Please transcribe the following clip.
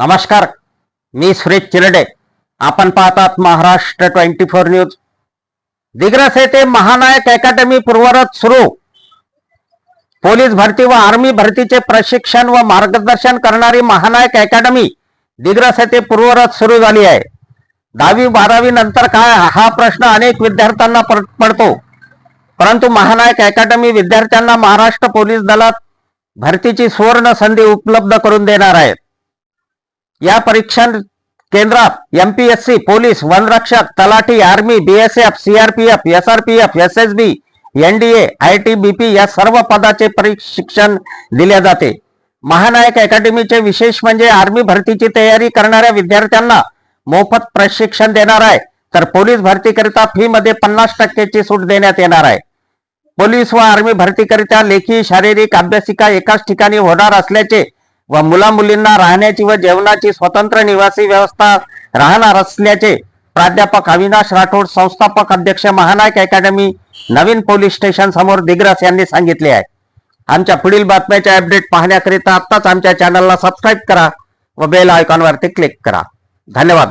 नमस्कार मी सुरेश चिरडे. आपण पाहतात Maharashtra twenty four news. Digras येथे महानायक अकॅडमी पूर्वरत सुरू. पोलीस भरती व आर्मी भरतीचे प्रशिक्षण व मार्गदर्शन करणारी महानायक अकॅडमी दिग्रस येथे पूर्वरत सुरू झाली आहे. दहावी बारावी नंतर काय हा प्रश्न अनेक विद्यार्थ्यांना पडतो. परंतु महानायक अकॅडमी विद्यार्थ्यांना महाराष्ट्र पोलीस दलात भरतीची सुवर्ण संधी उपलब्ध करून देणार आहेत. या परीक्षण केंद्रात एमपीएससी पोलीस वनरक्षक तलाठी army BSF CRPF SRPF SSB NDA I T या सर्व पदाचे प्रशिक्षण दिले जाते. महानायक अकॅडमीचे विशेष म्हणजे आर्मी भरतीची तयारी करणाऱ्या विद्यार्थ्यांना मोफत प्रशिक्षण देणार आहे. तर पोलीस भरतीकरिता फी मध्ये पन्नास टक्केची सूट देण्यात येणार आहे. पोलीस व आर्मी भरतीकरिता लेखी शारीरिक अभ्यासिका एकाच ठिकाणी होणार असल्याचे व मुला मुलींना राहण्याची व जेवणाची स्वतंत्र निवासी व्यवस्था राहणार असल्याचे प्राध्यापक अविनाश राठोड संस्थापक अध्यक्ष महानायक अकॅडमी नवीन पोलीस स्टेशन समोर दिग्रस यांनी सांगितले आहे. आमच्या पुढील बातम्याचे अपडेट पाहण्याकरिता आत्ताच आमच्या चॅनलला सबस्क्राईब करा व बेल आयकॉनवरती क्लिक करा. धन्यवाद.